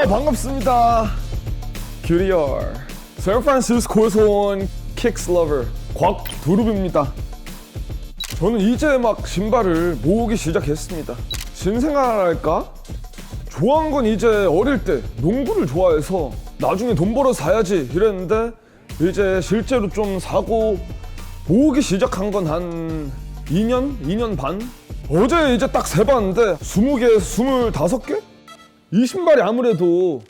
아 반갑습니다. 큐리얼 샌프란시스코에서 온 킥스 러버 곽두릅입니다. 저는 이제 막 신발을 모으기 시작했습니다. 신생활할까? 좋아한 건 이제 어릴 때 농구를 좋아해서 나중에 돈 벌어 사야지 이랬는데 이제 실제로 좀 사고 모으기 시작한 건 한 2년? 2년 반? 어제 이제 딱 세봤는데 20개, 25개? 이 신발이 아무래도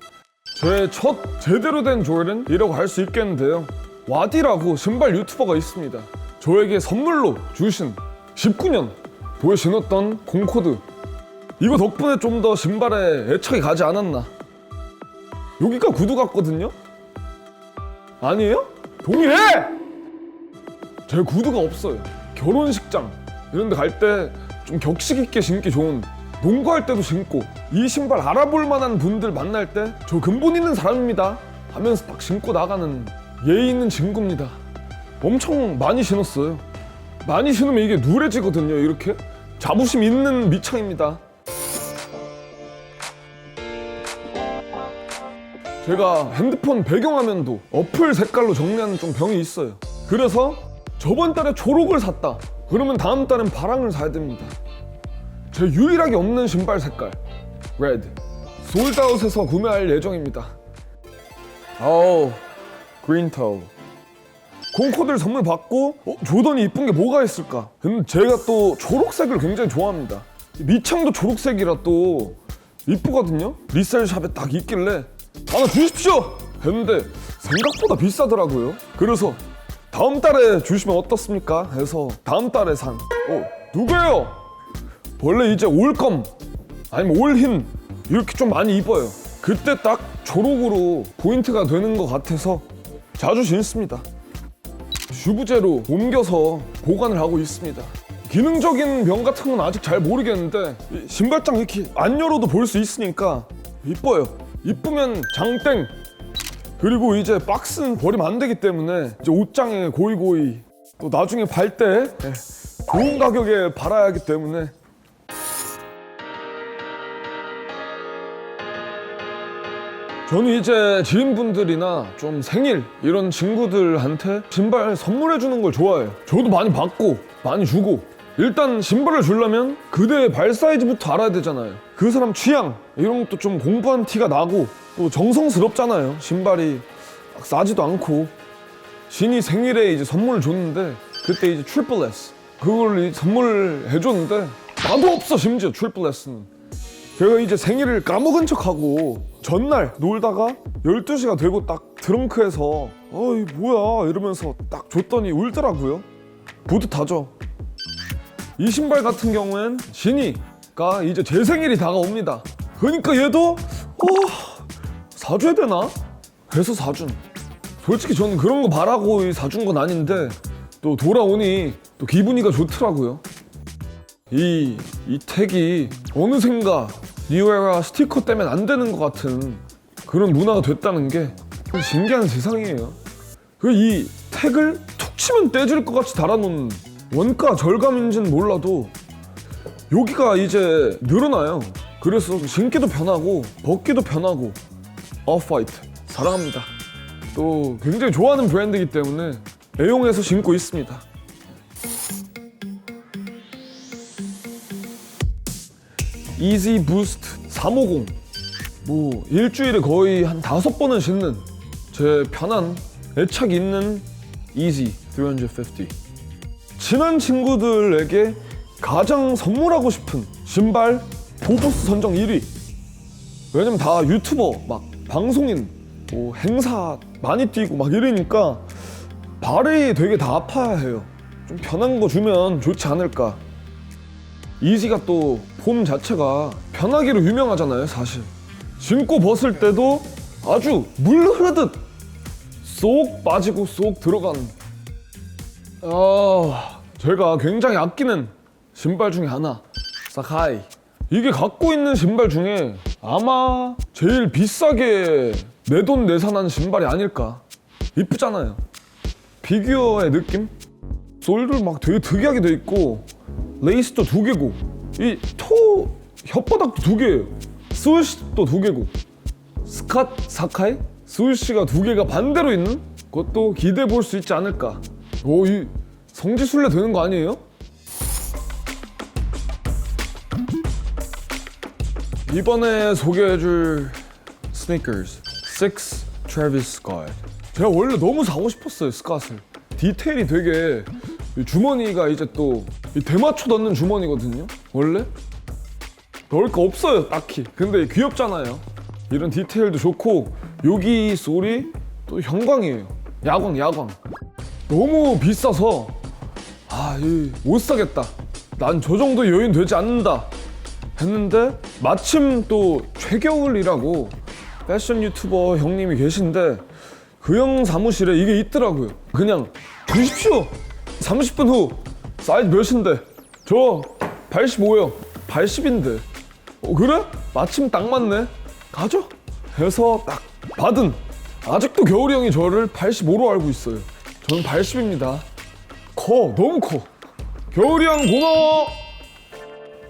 제 첫 제대로 된 조던이라고 할 수 있겠는데요. 와디라고 신발 유튜버가 있습니다. 저에게 선물로 주신 19년 도에 신었던 공코드. 이거 덕분에 좀 더 신발에 애착이 가지 않았나. 여기가 구두 같거든요? 아니에요? 동일해! 제 구두가 없어요. 결혼식장 이런 데 갈 때 좀 격식 있게 신기 좋은 농구할 때도 신고 이 신발 알아볼 만한 분들 만날 때 저 근본 있는 사람입니다 하면서 딱 신고 나가는 예의 있는 친구입니다. 엄청 많이 신었어요. 많이 신으면 이게 누래지거든요. 이렇게 자부심 있는 미창입니다. 제가 핸드폰 배경화면도 어플 색깔로 정리하는 좀 병이 있어요. 그래서 저번 달에 초록을 샀다. 그러면 다음 달엔 파랑을 사야 됩니다. 제 유일하게 없는 신발 색깔 레드 솔드아웃에서 구매할 예정입니다. 아우 그린타우 콩코드를 선물 받고 어, 조던이 이쁜 게 뭐가 있을까? 근데 제가 또 초록색을 굉장히 좋아합니다. 미창도 초록색이라 또 이쁘거든요. 리셀 샵에 딱 있길래 하나 주십시오. 했는데 생각보다 비싸더라고요. 그래서 다음 달에 주시면 어떻습니까? 해서 다음 달에 산. 어 누구예요? 원래 이제 올검 아니면 올흰 이렇게 좀 많이 입어요. 그때 딱 초록으로 포인트가 되는 것 같아서 자주 신습니다. 슈브제로 옮겨서 보관을 하고 있습니다. 기능적인 병 같은 건 아직 잘 모르겠는데 이 신발장 이렇게 안 열어도 볼 수 있으니까 이뻐요. 이쁘면 장땡. 그리고 이제 박스는 버리면 안 되기 때문에 이제 옷장에 고이고이 또 나중에 팔때 좋은 가격에 팔아야 하기 때문에 저는 이제 지인분들이나 좀 생일 이런 친구들한테 신발 선물해 주는 걸 좋아해요. 저도 많이 받고 많이 주고 일단 신발을 주려면 그대의 발 사이즈부터 알아야 되잖아요. 그 사람 취향 이런 것도 좀 공부한 티가 나고 또 정성스럽잖아요. 신발이 막 싸지도 않고 신이 생일에 이제 선물을 줬는데 그때 이제 트리플 S 그걸 이 선물을 해줬는데 나도 없어 심지어 트리플 S는 제가 이제 생일을 까먹은 척하고 전날 놀다가 12시가 되고 딱 트렁크에서 어이 뭐야? 이러면서 딱 줬더니 울더라고요. 뿌듯하죠. 이 신발 같은 경우엔 진이가 이제 제 생일이 다가옵니다. 그러니까 얘도 어 사줘야 되나? 해서 사준. 솔직히 저는 그런 거 바라고 이 사준 건 아닌데 또 돌아오니 또 기분이가 좋더라고요. 이, 이 택이 어느샌가 뉴에라 스티커 때문에 안 되는 것 같은 그런 문화가 됐다는 게 신기한 세상이에요. 그 이 택을 툭 치면 떼질 것 같이 달아놓은 원가 절감인지는 몰라도 여기가 이제 늘어나요. 그래서 신기도 편하고 벗기도 편하고 오프화이트 사랑합니다. 또 굉장히 좋아하는 브랜드이기 때문에 애용해서 신고 있습니다. 이지 부스트 350. 뭐 일주일에 거의 한 다섯 번은 신는 제 편한 애착 있는 이지 350. 친한 친구들에게 가장 선물하고 싶은 신발 포브스 선정 1위. 왜냐면 다 유튜버 막 방송인 뭐 행사 많이 뛰고 막 이러니까 발이 되게 다 아파야 해요. 좀 편한 거 주면 좋지 않을까. 이지가 또 폼 자체가 편하기로 유명하잖아요, 사실. 신고 벗을 때도 아주 물 흐르듯 쏙 빠지고 쏙 들어가는. 아, 제가 굉장히 아끼는 신발 중에 하나, 사카이. 이게 갖고 있는 신발 중에 아마 제일 비싸게 내 돈 내산한 신발이 아닐까. 이쁘잖아요. 피규어의 느낌? 솔들 막 되게 특이하게 돼 있고 레이스도 두 개고 이 토 혓바닥도 두 개예요 스웨시도 두 개고 스캇 사카이 스위시가 두 개가 반대로 있는 것도 기대해 볼 수 있지 않을까. 오, 이 성지순례 되는 거 아니에요? 이번에 소개해줄 스니커즈 6 트래비스 스캇 제가 원래 너무 사고 싶었어요 스캇을 디테일이 되게 이 주머니가 이제 또이 대마초 넣는 주머니거든요. 원래? 넣을 거 없어요 딱히. 근데 귀엽잖아요. 이런 디테일도 좋고 여기 소리 또 형광이에요. 야광 야광. 너무 비싸서 아못 사겠다. 난 저 정도 여유는 되지 않는다. 했는데 마침 또 최겨울이라고 패션 유튜버 형님이 계신데 그 형 사무실에 이게 있더라고요. 그냥 주십시오 30분 후 사이즈 몇인데? 저 85요. 80인데. 어 그래? 마침 딱 맞네. 가죠? 해서 딱 받은. 아직도 겨울이 형이 저를 85로 알고 있어요. 저는 80입니다. 커 너무 커. 겨울이 형 고마워.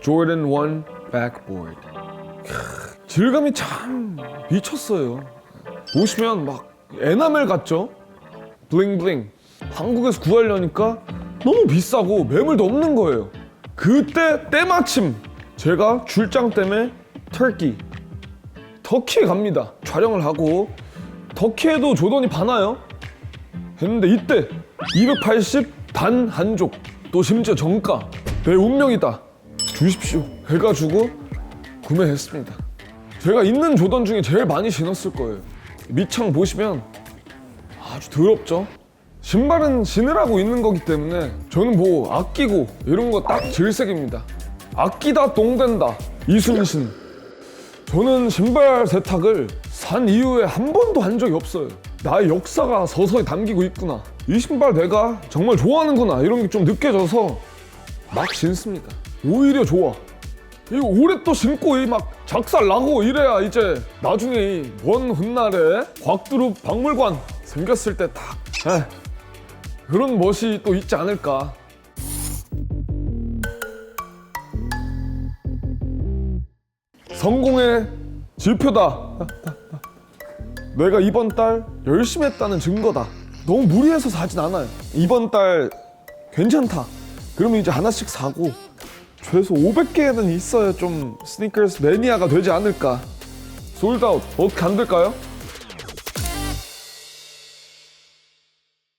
조던 1 백보드 크, 질감이 참 미쳤어요. 보시면 막 에나멜 같죠? 블링블링 한국에서 구하려니까 너무 비싸고 매물도 없는 거예요. 그때 때마침 제가 출장 때문에 터키 터키에 갑니다. 촬영을 하고 터키에도 조던이 파나요? 했는데 이때 280 단 한족 또 심지어 정가 내 운명이다 주십시오 해가지고 구매했습니다. 제가 있는 조던 중에 제일 많이 신었을 거예요. 밑창 보시면 아주 더럽죠 신발은 신으라고 있는 거기 때문에 저는 뭐 아끼고 이런 거 딱 질색입니다 아끼다 똥된다 이순신 저는 신발 세탁을 산 이후에 한 번도 한 적이 없어요. 나의 역사가 서서히 담기고 있구나. 이 신발 내가 정말 좋아하는구나. 이런 게 좀 느껴져서 막 신습니다. 오히려 좋아. 이거 오래 또 신고 이 막 작살 나고 이래야 이제 나중에 이먼 훗날에 곽두루 박물관 생겼을 때 딱 그런 멋이 또 있지 않을까. 성공의 지표다. 내가 이번 달 열심히 했다는 증거다. 너무 무리해서 사진 않아요. 이번 달 괜찮다. 그러면 이제 하나씩 사고 최소 500개는 있어야 좀 스니커스 매니아가 되지 않을까. 솔드아웃 어떻게 안 될까요?